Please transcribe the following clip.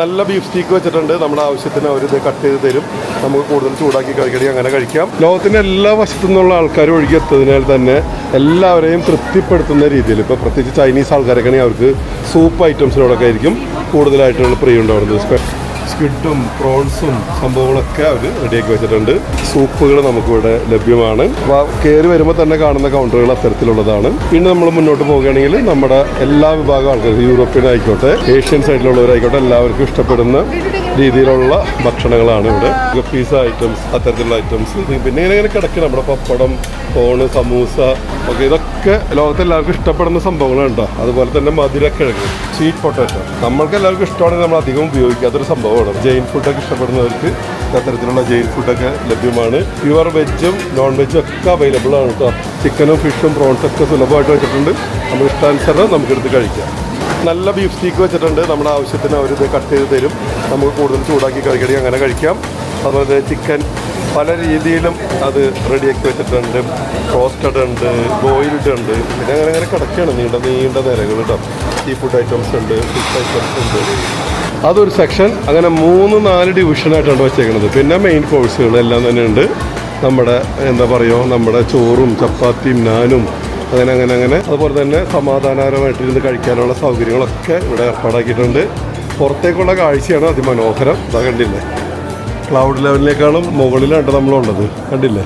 നല്ല beef steak വെച്ചിട്ടുണ്ട്. നമ്മുടെ ആവശ്യത്തിന് അവർ ഇത് കട്ട് ചെയ്ത് തരും. നമുക്ക് കൂടുതൽ ചൂടാക്കി കഴിക്കണമെങ്കിൽ അങ്ങനെ കഴിക്കാം. ലോകത്തിന്റെ എല്ലാ വശത്തു നിന്നുള്ള ആൾക്കാർ ഒഴുകി എത്തുന്നതിനാൽ തന്നെ എല്ലാവരെയും തൃപ്തിപ്പെടുത്തുന്ന രീതിയിൽ. ഇപ്പോൾ പ്രത്യേകിച്ച് ചൈനീസ് ആൾക്കാരൊക്കെ ആണെങ്കിൽ അവർക്ക് സൂപ്പ് ഐറ്റംസിനോടൊക്കെ ആയിരിക്കും കൂടുതലായിട്ടുള്ള പ്രിയം ഉണ്ടാവുന്നത്. സ്ക്വിഡും പ്രോൺസും സംഭവങ്ങളൊക്കെ അവർ റെഡിയാക്കി വെച്ചിട്ടുണ്ട്. സൂപ്പുകൾ നമുക്കിവിടെ ലഭ്യമാണ്. കയറി വരുമ്പോൾ തന്നെ കാണുന്ന കൗണ്ടറുകൾ അത്തരത്തിലുള്ളതാണ്. പിന്നെ നമ്മൾ മുന്നോട്ട് പോവുകയാണെങ്കിൽ നമ്മുടെ എല്ലാ വിഭാഗം ആൾക്കാർ യൂറോപ്യൻ ആയിക്കോട്ടെ ഏഷ്യൻ സൈഡിലുള്ളവരായിക്കോട്ടെ എല്ലാവർക്കും ഇഷ്ടപ്പെടുന്ന രീതിയിലുള്ള ഭക്ഷണങ്ങളാണ് ഇവിടെ. പിസ ഐറ്റംസ് അത്തരത്തിലുള്ള ഐറ്റംസ് പിന്നെ ഇങ്ങനെ ഇങ്ങനെ കിടക്കണം നമ്മുടെ പപ്പടം കോണ് സമൂസ ഓക്കെ ഇതൊക്കെ ലോകത്തെ എല്ലാവർക്കും ഇഷ്ടപ്പെടുന്ന സംഭവങ്ങളാണ് കേട്ടോ. അതുപോലെ തന്നെ മധുരക്കിഴങ്ങ് സ്വീറ്റ് പൊട്ടാറ്റോ നമ്മൾക്ക് എല്ലാവർക്കും ഇഷ്ടമാണെങ്കിൽ നമ്മൾ അധികം ഉപയോഗിക്കാത്തൊരു സംഭവമാണ്. ജെയിൻ ഫുഡൊക്കെ ഇഷ്ടപ്പെടുന്നവർക്ക് അത്തരത്തിലുള്ള ജെയിൻ ഫുഡൊക്കെ ലഭ്യമാണ്. പ്യുവർ വെജും നോൺ വെജും ഒക്കെ അവൈലബിൾ ആണ് കേട്ടോ. ചിക്കനും ഫിഷും പ്രോൺസും ഒക്കെ സുലഭമായിട്ട് വെച്ചിട്ടുണ്ട്. നമ്മൾ ഇഷ്ടാനുസരണം നമുക്കെടുത്ത് കഴിക്കാം. നല്ല ബീഫ് സ്റ്റീക്ക് വെച്ചിട്ടുണ്ട്. നമ്മുടെ ആവശ്യത്തിന് അവർ ഇത് കട്ട് ചെയ്ത് തരും. നമുക്ക് കൂടുതൽ ചൂടാക്കി കഴിക്കണമെങ്കിൽ അങ്ങനെ കഴിക്കാം. അതുപോലെ ചിക്കൻ പല രീതിയിലും അത് റെഡിയാക്കി വെച്ചിട്ടുണ്ട്. റോസ്റ്റഡ് ഉണ്ട് ബോയിൽഡ് ഉണ്ട്. പിന്നെ അങ്ങനെ അങ്ങനെ കിടക്കുകയാണ് നീണ്ട നീണ്ട നിരകൾ കേട്ടോ സീ ഫുഡ് ഐറ്റംസ് ഉണ്ട് ഫിഷ് ഐറ്റംസ് ഉണ്ട്. അതൊരു സെക്ഷൻ അങ്ങനെ മൂന്ന് നാല് ഡിവിഷനായിട്ടാണ് വെച്ചേക്കുന്നത്. പിന്നെ മെയിൻ കോഴ്സുകൾ എല്ലാം തന്നെ ഉണ്ട്. നമ്മുടെ എന്താ പറയുക നമ്മുടെ ചോറും ചപ്പാത്തിയും നാനും അങ്ങനെ അങ്ങനെ അങ്ങനെ. അതുപോലെ തന്നെ സമാധാനപരമായിട്ട് ഇരുന്ന് കഴിക്കാനുള്ള സൗകര്യങ്ങളൊക്കെ ഇവിടെ ഏർപ്പാടാക്കിയിട്ടുണ്ട്. പുറത്തേക്കുള്ള കാഴ്ചയാണ് അതിമനോഹരം. ഇതാ കണ്ടില്ലേ? ക്ലൗഡ് ലെവലിനേക്കാളും മുകളിലാണ് നമ്മളുള്ളത്. കണ്ടില്ലേ?